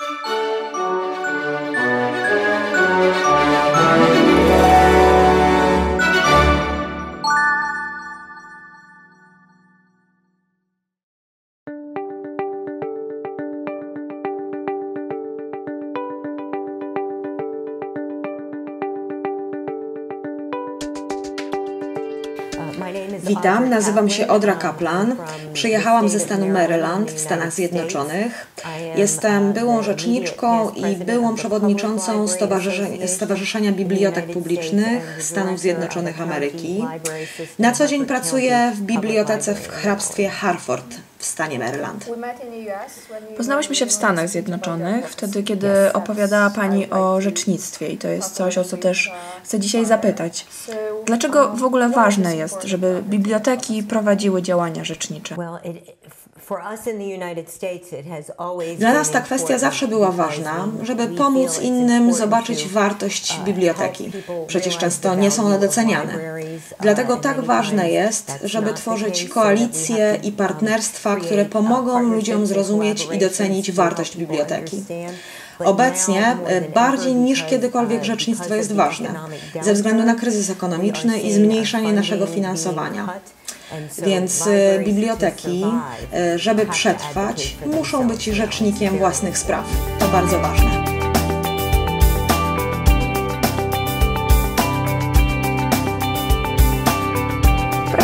Música Witam, nazywam się Odra Kaplan. Przyjechałam ze stanu Maryland w Stanach Zjednoczonych. Jestem byłą rzeczniczką i byłą przewodniczącą Stowarzyszenia, Bibliotek Publicznych Stanów Zjednoczonych Ameryki. Na co dzień pracuję w bibliotece w hrabstwie Harford w stanie Maryland. Poznałyśmy się w Stanach Zjednoczonych, wtedy kiedy opowiadała Pani o rzecznictwie i to jest coś, o co też chcę dzisiaj zapytać. Dlaczego w ogóle ważne jest, żeby biblioteki prowadziły działania rzecznicze? Dla nas ta kwestia zawsze była ważna, żeby pomóc innym zobaczyć wartość biblioteki. Przecież często nie są one doceniane. Dlatego tak ważne jest, żeby tworzyć koalicje i partnerstwa, które pomogą ludziom zrozumieć i docenić wartość biblioteki. Obecnie e, bardziej niż kiedykolwiek rzecznictwo jest ważne, ze względu na kryzys ekonomiczny i zmniejszenie naszego finansowania. Więc e, biblioteki, e, żeby przetrwać, muszą być rzecznikiem własnych spraw. To bardzo ważne.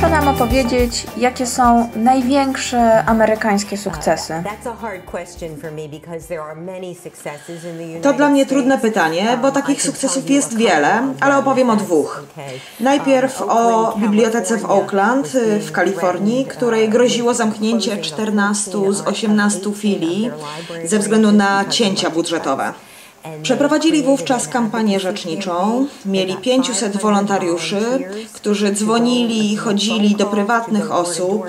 Proszę nam opowiedzieć, jakie są największe amerykańskie sukcesy. To dla mnie trudne pytanie, bo takich sukcesów jest wiele, ale opowiem o dwóch. Najpierw o bibliotece w Oakland w Kalifornii, której groziło zamknięcie 14 z 18 filii ze względu na cięcia budżetowe. Przeprowadzili wówczas kampanię rzeczniczą. Mieli 500 wolontariuszy, którzy dzwonili i chodzili do prywatnych osób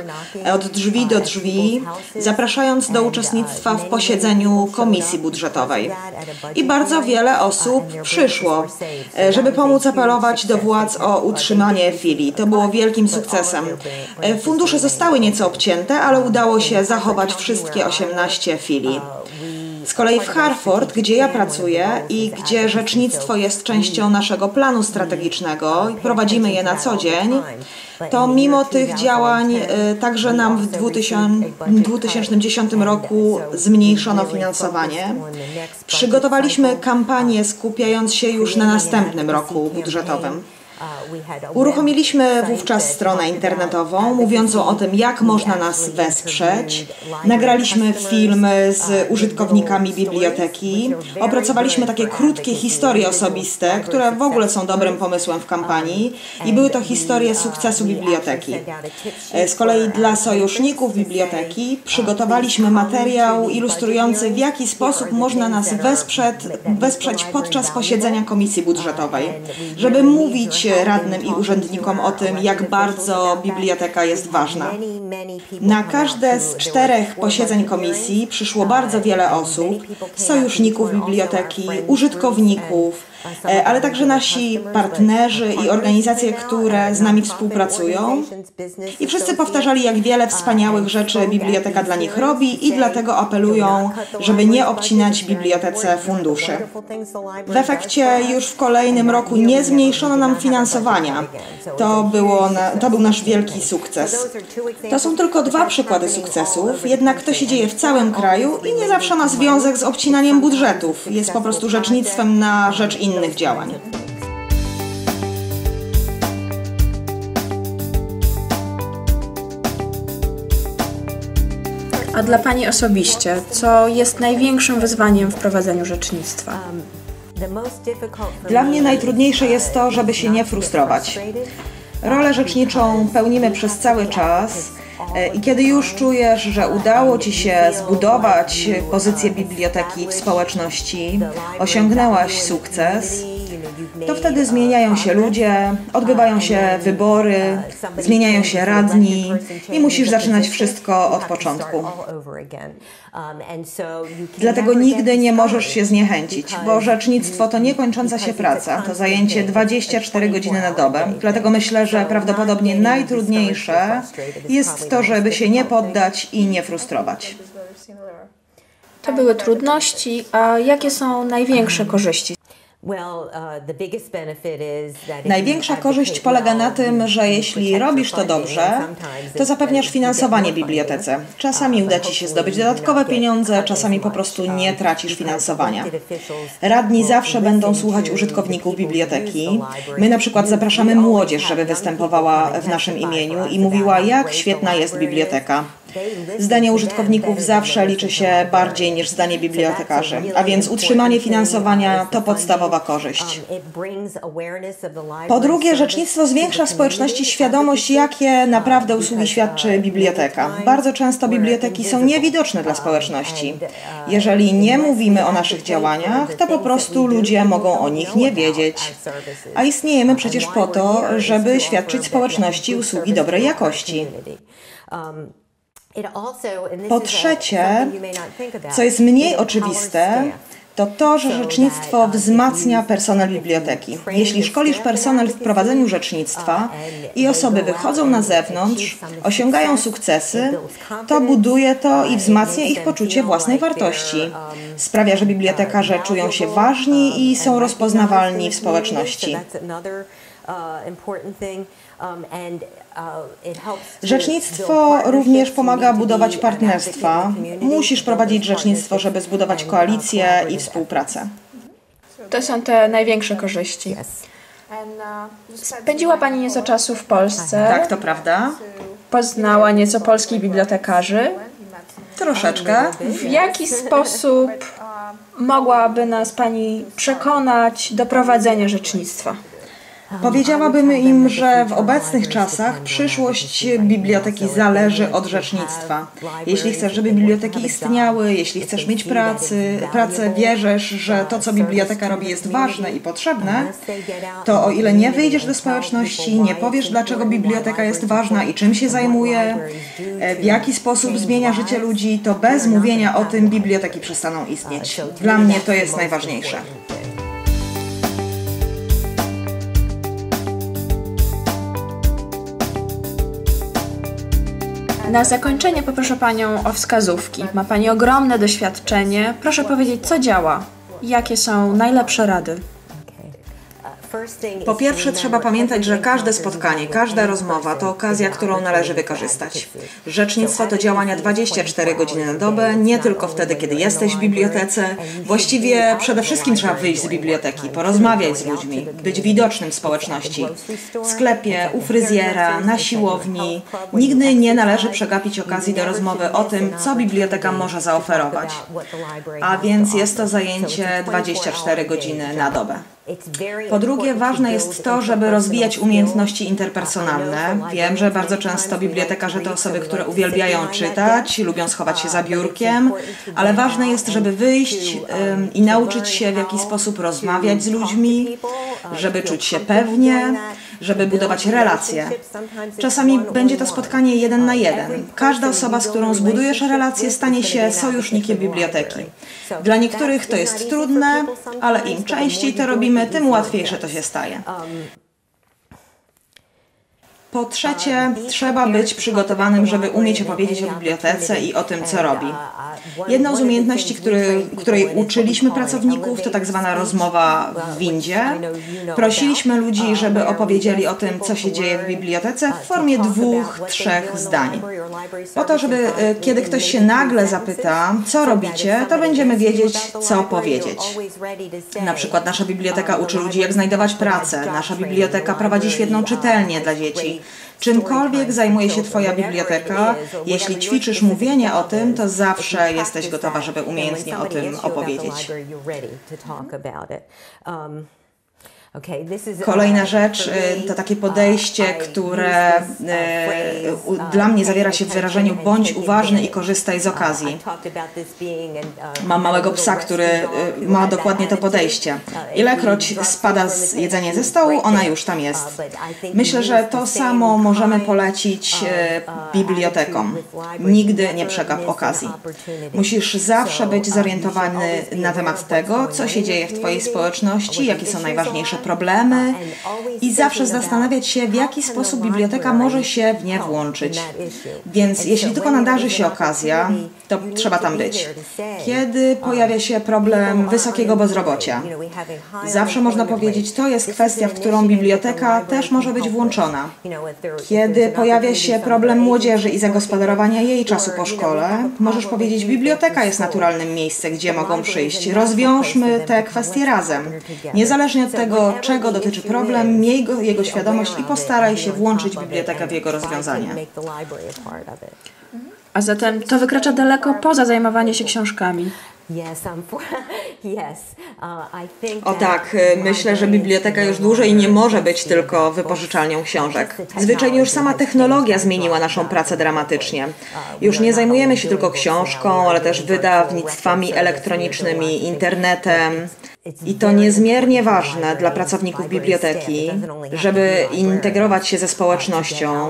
od drzwi do drzwi, zapraszając do uczestnictwa w posiedzeniu komisji budżetowej. I bardzo wiele osób przyszło, żeby pomóc apelować do władz o utrzymanie filii. To było wielkim sukcesem. Fundusze zostały nieco obcięte, ale udało się zachować wszystkie 18 filii. Z kolei w Harford, gdzie ja pracuję i gdzie rzecznictwo jest częścią naszego planu strategicznego i prowadzimy je na co dzień, to mimo tych działań y, także nam w 2010 roku zmniejszono finansowanie. Przygotowaliśmy kampanię skupiając się już na następnym roku budżetowym. Uruchomiliśmy wówczas stronę internetową mówiącą o tym, jak można nas wesprzeć. Nagraliśmy filmy z użytkownikami biblioteki. Opracowaliśmy takie krótkie historie osobiste, które w ogóle są dobrym pomysłem w kampanii i były to historie sukcesu biblioteki. Z kolei dla sojuszników biblioteki przygotowaliśmy materiał ilustrujący, w jaki sposób można nas wesprzeć, wesprzeć podczas posiedzenia komisji budżetowej, żeby mówić radnym i urzędnikom o tym, jak bardzo biblioteka jest ważna. Na każde z czterech posiedzeń komisji przyszło bardzo wiele osób, sojuszników biblioteki, użytkowników, ale także nasi partnerzy i organizacje, które z nami współpracują. I wszyscy powtarzali, jak wiele wspaniałych rzeczy biblioteka dla nich robi i dlatego apelują, żeby nie obcinać bibliotece funduszy. W efekcie już w kolejnym roku nie zmniejszono nam finansowania. To, było na, to był nasz wielki sukces. To są tylko dwa przykłady sukcesów, jednak to się dzieje w całym kraju i nie zawsze ma związek z obcinaniem budżetów. Jest po prostu rzecznictwem na rzecz innych innych działań. A dla Pani osobiście, co jest największym wyzwaniem w prowadzeniu rzecznictwa? Dla mnie najtrudniejsze jest to, żeby się nie frustrować. Rolę rzeczniczą pełnimy przez cały czas I kiedy już czujesz, że udało Ci się zbudować pozycję biblioteki w społeczności, osiągnęłaś sukces, to wtedy zmieniają się ludzie, odbywają się wybory, zmieniają się radni i musisz zaczynać wszystko od początku. Dlatego nigdy nie możesz się zniechęcić, bo rzecznictwo to niekończąca się praca, to zajęcie 24 godziny na dobę. Dlatego myślę, że prawdopodobnie najtrudniejsze jest to, żeby się nie poddać i nie frustrować. To były trudności, a jakie są największe korzyści Największa korzyść polega na tym, że jeśli robisz to dobrze, to zapewniasz finansowanie bibliotece. Czasami uda Ci się zdobyć dodatkowe pieniądze, czasami po prostu nie tracisz finansowania. Radni zawsze będą słuchać użytkowników biblioteki. My na przykład zapraszamy młodzież, żeby występowała w naszym imieniu i mówiła, jak świetna jest biblioteka. Zdanie użytkowników zawsze liczy się bardziej niż zdanie bibliotekarzy, a więc utrzymanie finansowania to podstawowa korzyść. Po drugie, rzecznictwo zwiększa w społeczności świadomość, jakie naprawdę usługi świadczy biblioteka. Bardzo często biblioteki są niewidoczne dla społeczności. Jeżeli nie mówimy o naszych działaniach, to po prostu ludzie mogą o nich nie wiedzieć. A istniejemy przecież po to, żeby świadczyć społeczności usługi dobrej jakości. Po trzecie, co jest mniej oczywiste, to to, że rzecznictwo wzmacnia personel biblioteki. Jeśli szkolisz personel w prowadzeniu rzecznictwa i osoby wychodzą na zewnątrz, osiągają sukcesy, to buduje to i wzmacnia ich poczucie własnej wartości. Sprawia, że bibliotekarze czują się ważni i są rozpoznawalni w społeczności. Um, uh, Rzecznictwo również pomaga budować partnerstwa. Musisz prowadzić rzecznictwo, żeby zbudować koalicję i współpracę. To są te największe korzyści. Spędziła Pani nieco czasu w Polsce. Tak, to prawda. Poznała nieco polskich bibliotekarzy. Troszeczkę. W jaki sposób mogłaby nas Pani przekonać do prowadzenia rzecznictwa? Powiedziałabym im, że w obecnych czasach przyszłość biblioteki zależy od rzecznictwa. Jeśli chcesz, żeby biblioteki istniały, jeśli chcesz mieć pracy, pracę, wierzysz, że to, co biblioteka robi, jest ważne i potrzebne, to o ile nie wyjdziesz do społeczności, nie powiesz, dlaczego biblioteka jest ważna i czym się zajmuje, w jaki sposób zmienia życie ludzi, to bez mówienia o tym biblioteki przestaną istnieć. Dla mnie to jest najważniejsze. Na zakończenie poproszę Panią o wskazówki. Ma Pani ogromne doświadczenie. Proszę powiedzieć, co działa? Jakie są najlepsze rady? Po pierwsze, trzeba pamiętać, że każde spotkanie, każda rozmowa to okazja, którą należy wykorzystać. Rzecznictwo to działania 24 godziny na dobę, nie tylko wtedy, kiedy jesteś w bibliotece. Właściwie przede wszystkim trzeba wyjść z biblioteki, porozmawiać z ludźmi, być widocznym w społeczności. W sklepie, u fryzjera, na siłowni. Nigdy nie należy przegapić okazji do rozmowy o tym, co biblioteka może zaoferować. A więc jest to zajęcie 24 godziny na dobę. Po drugie, ważne jest to, żeby rozwijać umiejętności interpersonalne. Wiem, że bardzo często bibliotekarze to osoby, które uwielbiają czytać, lubią schować się za biurkiem, ale ważne jest, żeby wyjść um, i nauczyć się, w jaki sposób rozmawiać z ludźmi, żeby czuć się pewnie żeby budować relacje. Czasami będzie to spotkanie jeden na jeden. Każda osoba, z którą zbudujesz relację, stanie się sojusznikiem biblioteki. Dla niektórych to jest trudne, ale im częściej to robimy, tym łatwiejsze to się staje. Po trzecie, trzeba być przygotowanym, żeby umieć opowiedzieć o bibliotece i o tym, co robi. Jedną z umiejętności, który, której uczyliśmy pracowników, to tak zwana rozmowa w windzie. Prosiliśmy ludzi, żeby opowiedzieli o tym, co się dzieje w bibliotece w formie dwóch, trzech zdań. Po to, żeby e, kiedy ktoś się nagle zapyta, co robicie, to będziemy wiedzieć, co powiedzieć. Na przykład nasza biblioteka uczy ludzi, jak znajdować pracę. Nasza biblioteka prowadzi świetną czytelnię dla dzieci. Czymkolwiek zajmuje się Twoja biblioteka, jeśli ćwiczysz mówienie o tym, to zawsze jesteś gotowa, żeby umiejętnie o tym opowiedzieć. Kolejna rzecz y, to takie podejście, które y, dla mnie zawiera się w wyrażeniu bądź uważny i korzystaj z okazji. Mam małego psa, który y, ma dokładnie to podejście. Ilekroć spada z jedzenie ze stołu, ona już tam jest. Myślę, że to samo możemy polecić bibliotekom. Nigdy nie przegap okazji. Musisz zawsze być zorientowany na temat tego, co się dzieje w Twojej społeczności, jakie są najważniejsze problemy i zawsze zastanawiać się, w jaki sposób biblioteka może się w nie włączyć. Więc jeśli tylko nadarzy się okazja, to trzeba tam być. Kiedy pojawia się problem wysokiego bezrobocia? Zawsze można powiedzieć, to jest kwestia, w którą biblioteka też może być włączona. Kiedy pojawia się problem młodzieży i zagospodarowania jej czasu po szkole, możesz powiedzieć, biblioteka jest naturalnym miejscem, gdzie mogą przyjść. Rozwiążmy te kwestie razem. Niezależnie od tego, czego dotyczy problem, miej go, jego świadomość i postaraj się włączyć bibliotekę w jego rozwiązanie. A zatem to wykracza daleko poza zajmowanie się książkami. Uh, o tak, y, myślę, że biblioteka już dłużej nie może być tylko wypożyczalnią książek. Zwyczajnie już sama technologia zmieniła naszą pracę dramatycznie. Uh, już nie zajmujemy się tylko książką, ale też wydawnictwami elektronicznymi, internetem. I to niezmiernie ważne dla pracowników biblioteki, żeby integrować się ze społecznością,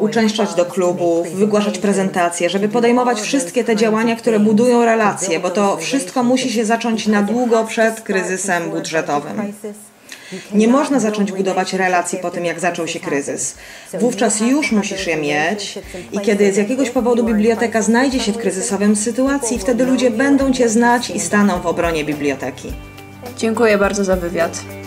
uczęszczać do klubów, wygłaszać prezentacje, żeby podejmować wszystkie te działania, które budują relacje, bo to wszystko musi się zacząć na długo przed kryzysem budżetowym. Nie można zacząć budować relacji po tym, jak zaczął się kryzys. Wówczas już musisz je mieć i kiedy z jakiegoś powodu biblioteka znajdzie się w kryzysowym sytuacji, wtedy ludzie będą Cię znać i staną w obronie biblioteki. Dziękuję bardzo za wywiad.